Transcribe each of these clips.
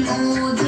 mudo.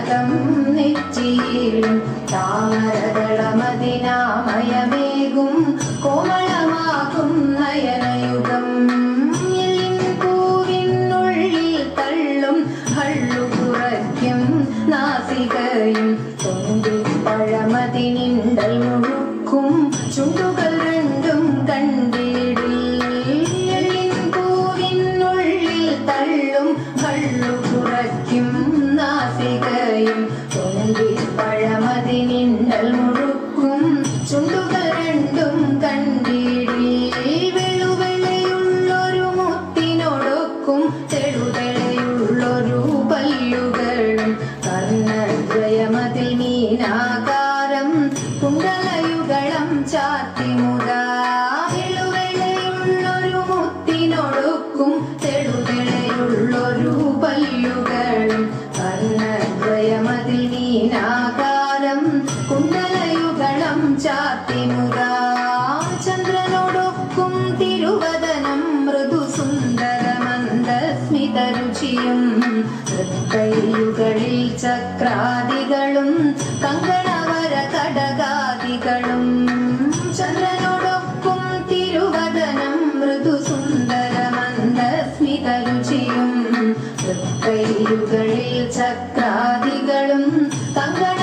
I don't know. മതിൽ നീനാകാരം കുണ്ടലയുഗളം ചാത്തിമുക ചന്ദ്രനോടൊക്കും തിരുവദനം മൃദുസുന്ദരമന്ദസ്മിതരുചിയും വൃത്തയുകളിൽ ചക്രാദ തക്കൈകളിൽ ചക്രാദികളും തങ്ങളുടെ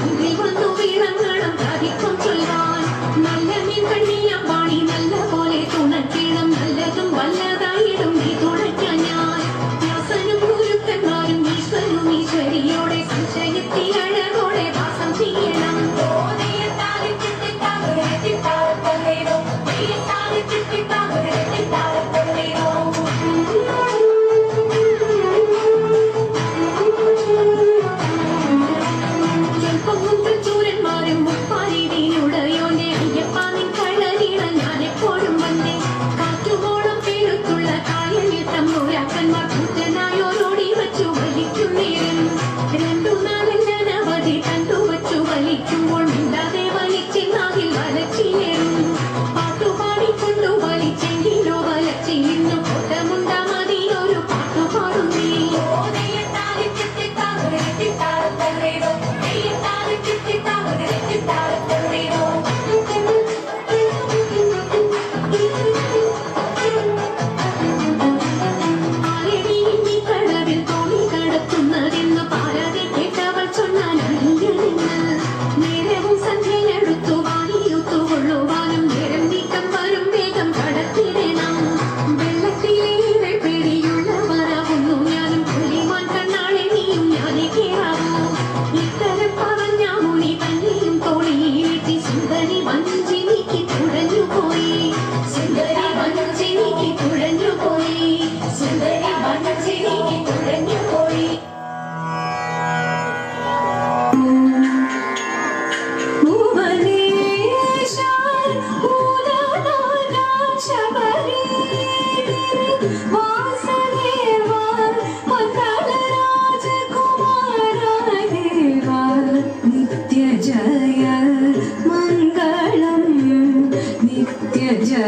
മുന്നിൽ വന്നു വീണങ്ങണം കവിക്കും ചൊല്ലാൻ നല്ല മീൻ കണ്ണിയമ്പാണി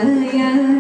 yeah.